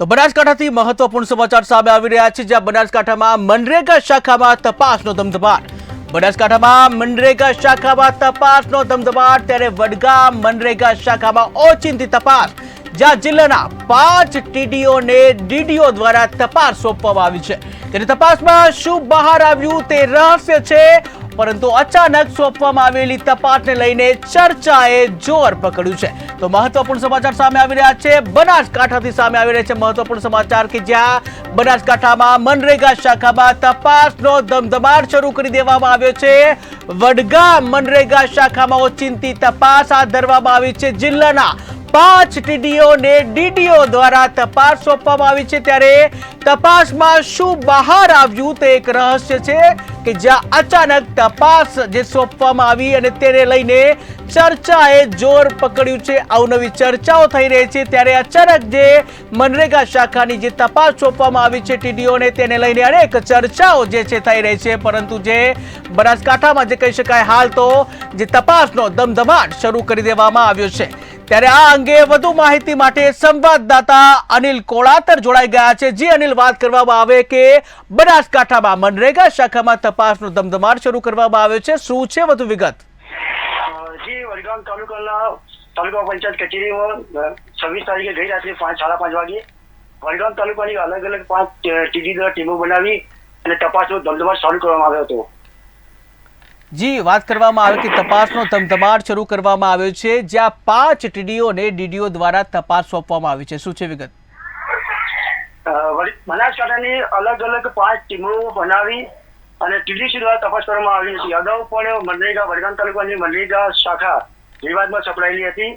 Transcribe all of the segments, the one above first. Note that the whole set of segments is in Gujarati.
તો બનાસકાંઠાથી મહત્વપૂર્ણ સમાચાર સામે આવી રહ્યા છે, જ્યાં બનાસકાંઠામાં મનરેગા શાખામાં તપાસનો ધમધમાટ. બનાસકાંઠામાં મનરેગા શાખામાં તપાસનો ધમધમાટ, ત્યારે વડગામ મનરેગા શાખામાં ઓચિંતી તપાસ, જ્યાં જિલ્લાના પાંચ ટીડીઓને ડીડીઓ દ્વારા તપાસ સોંપવામાં આવી છે. ત્યારે તપાસમાં શું બહાર આવ્યું તે રહસ્ય છે પરંતુ અચાનક સોંપવામાં આવેલી તપાસને લઈને ચર્ચાએ જોર પકડ્યું છે. તો મહત્વપૂર્ણ સમાચાર સામે આવી રહ્યા છે. બનાસકાંઠાથી સામે આવી રહ્યા છે મહત્વપૂર્ણ સમાચાર કે જ્યાં બનાસકાંઠામાં મનરેગા શાખામાં તપાસનો ધમધમાટ શરૂ કરી દેવામાં આવ્યો છે. વડગામ મનરેગા શાખામાં ઓચિંતી તપાસ હાથ ધરવામાં આવી છે. જિલ્લાના પાંચ ટીડીઓને ડીડીઓ દ્વારા તપાસ સોંપવામાં આવી છે. ત્યારે તપાસમાં શું બહાર આવ્યું તે એક રહસ્ય છે. કે જ્યાં અચાનક તપાસ જે સોંપવામાં આવી અને તેને લઈને ચર્ચાએ જોર પકડ્યું છે. અવનવી ચર્ચાઓ થઈ રહી છે. ત્યારે અચાનક જે મનરેગા શાખાની જે તપાસ સોંપવામાં આવી છે ટીડીઓને તેને લઈને અનેક ચર્ચાઓ જે છે થઈ રહી છે. પરંતુ જે બનાસકાંઠામાં જે કહી શકાય હાલ તો જે તપાસનો ધમધમાટ શરૂ કરી દેવામાં આવ્યો છે. ત્યારે આ અંગે વધુ માહિતી માટે સંવાદદાતા અનિલ કોળાતર જોડાઈ ગયા છે. જી અનિલ, વાત કરવામાં આવે કે બનાસકાંઠામાં મનરેગા શાખામાં તપાસનો ધમધમાટ શરૂ કરવામાં આવ્યો છે. શું છે વધુ વિગત? જી, વડગામ તાલુકાના, તાલુકા પંચાયત કચેરીમાં છવ્વીસ તારીખે ગઈ રાત્રે પાંચ, સાડા પાંચ વાગે વડગામ તાલુકાની અલગ અલગ પાંચ ટીમો બનાવી અને તપાસનો ધમધમાટ શરૂ કરવામાં આવ્યો હતો. જી વાત કરવામાં આવે કે તપાસનો ધમધમાટ શરૂ કરવામાં આવ્યો છે જ્યાં પાંચ ટીડીઓ ને ડીડીઓ દ્વારા તપાસ સોંપવામાં આવી છે. શું છે વિગત? બનાસકાંઠાની અલગ અલગ પાંચ ટીમો બનાવી અને ટીડીસી દ્વારા તપાસ કરવામાં આવી હતી. અગાઉ પણ મનરેગા વડગામ તાલુકાની મનરેગા શાખા વિવાદમાં સપડાયેલી હતી.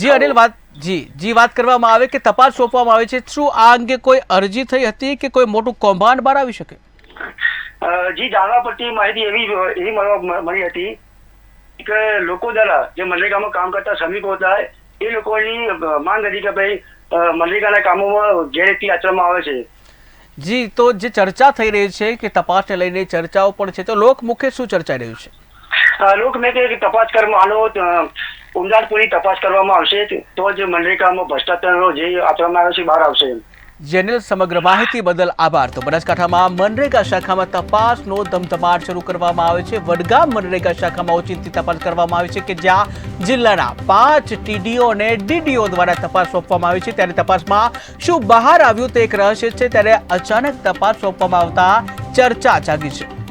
જી અનિલ વાત જી જી વાત કરવામાં આવે કે તપાસ સોંપવામાં આવે છે. શું આ અંગે કોઈ અરજી થઈ હતી કે કોઈ મોટું કૌભાંડ બહાર આવી શકે? જી જાણવા પડતી માહિતી એવી એવી મળી હતી કે લોકો દ્વારા જે મનરેગામાં કામ કરતા શ્રમિકો હતા એ લોકોની માંગ હતી કે ભાઈ મનરેગાના કામોમાં ગેરરીતિ આચરવામાં આવે છે. જી તો જે ચર્ચા થઈ રહી છે કે તપાસને લઈને ચર્ચાઓ પણ છે તો લોક મુખ્ય શું ચર્ચાઈ રહ્યું છે? લોક મેં કે તપાસ કરવામાં આનો ઊંડાણપૂર્વક તપાસ કરવામાં આવશે તો જ મનરેગામાં ભ્રષ્ટાચારનો જે આચરવામાં આવે છે બહાર આવશે. જેને સમગ્ર માહિતી બદલ આભાર. તો બનાસકાંઠામાં મનરેગા શાખામાં તપાસનો ધમધમાટ શરૂ કરવામાં આવે છે. વડગામ મનરેગા શાખામાં ઓચિંતી તપાસ કરવામાં આવી છે કે જ્યાં જિલ્લાના પાંચ ટીડીઓ અને ડીડીઓ દ્વારા તપાસ સોંપવામાં આવી છે. ત્યારે તપાસમાં શું બહાર આવ્યું તે એક રહસ્ય છે. ત્યારે અચાનક તપાસ સોંપવામાં આવતા ચર્ચા જાગી છે.